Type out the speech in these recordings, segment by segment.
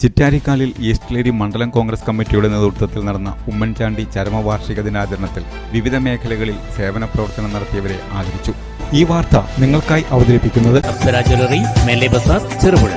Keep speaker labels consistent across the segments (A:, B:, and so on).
A: ചിറ്റാരിക്കാലിൽ east lady മണ്ഡലം കോൺഗ്രസ് കമ്മിറ്റിയുടെ നേതൃത്വത്തിൽ നടന്ന ഉമ്മൻചാണ്ടി ചരമവാർഷിക ദിനാചരണത്തിൽ വിവിധ മേഖലകളിൽ സേവന പ്രവർത്തനം നടത്തിയവരെ ആദരിച്ചു. ഈ വാർത്ത നിങ്ങൾക്കായി അവതരിപ്പിക്കുന്നത്
B: ചെറുപുഴ.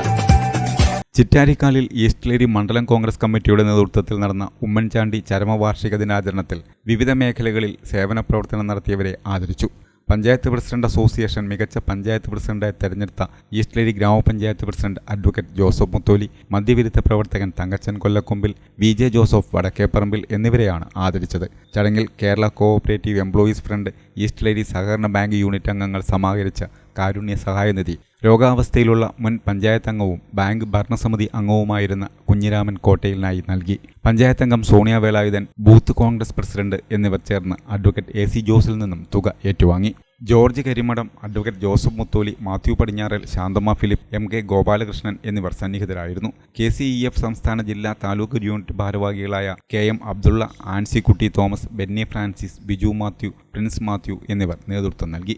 A: ചിറ്റാരിക്കാലിൽ ഈസ്റ്റ് ലേഡി മണ്ഡലം കോൺഗ്രസ് കമ്മിറ്റിയുടെ നേതൃത്വത്തിൽ നടന്ന ഉമ്മൻചാണ്ടി ചരമവാർഷിക ദിനാചരണത്തിൽ വിവിധ മേഖലകളിൽ സേവന പ്രവർത്തനം നടത്തിയവരെ ആദരിച്ചു. പഞ്ചായത്ത് പ്രസിഡന്റ് അസോസിയേഷൻ മികച്ച പഞ്ചായത്ത് പ്രസിഡന്റായി തെരഞ്ഞെടുത്ത ഈസ്റ്റ് ലേഡി ഗ്രാമപഞ്ചായത്ത് പ്രസിഡന്റ് അഡ്വക്കേറ്റ് ജോസഫ് മുത്തോലി മദ്യവിരുദ്ധ പ്രവർത്തകൻ Thankachan Kollakombil V J Joseph Vadakkeparambil എന്നിവരെയാണ് ആദരിച്ചത്. ചടങ്ങിൽ Kerala cooperative employees front east lady സഹകരണ ബാങ്ക് യൂണിറ്റ് അംഗങ്ങൾ സമാഹരിച്ച കാരുണ്യ സഹായനിധി രോഗാവസ്ഥയിലുള്ള മുൻ പഞ്ചായത്ത് അംഗവും ബാങ്ക് ഭരണസമിതി അംഗവുമായിരുന്ന കുഞ്ഞിരാമൻ കോട്ടയിലിനായി നൽകി. പഞ്ചായത്ത് അംഗം സോണിയ വേലായുധൻ ബൂത്ത് കോൺഗ്രസ് പ്രസിഡന്റ് എന്നിവർ ചേർന്ന് അഡ്വക്കേറ്റ് എ സി ജോസിൽ നിന്നും തുക ഏറ്റുവാങ്ങി. George Karimadam advocate Joseph Mutholi Mathew Padinjaral Shanthamma Philip M K Gopalakrishnan എന്നിവർ സന്നിഹിതരായിരുന്നു. കെ സി ഇ എഫ് സംസ്ഥാന ജില്ലാ താലൂക്ക് യൂണിറ്റ് ഭാരവാഹികളായ K M Abdulla Ancykutty Thomas Benny Francis Biju Mathew Prince Mathew എന്നിവർ നേതൃത്വം നൽകി.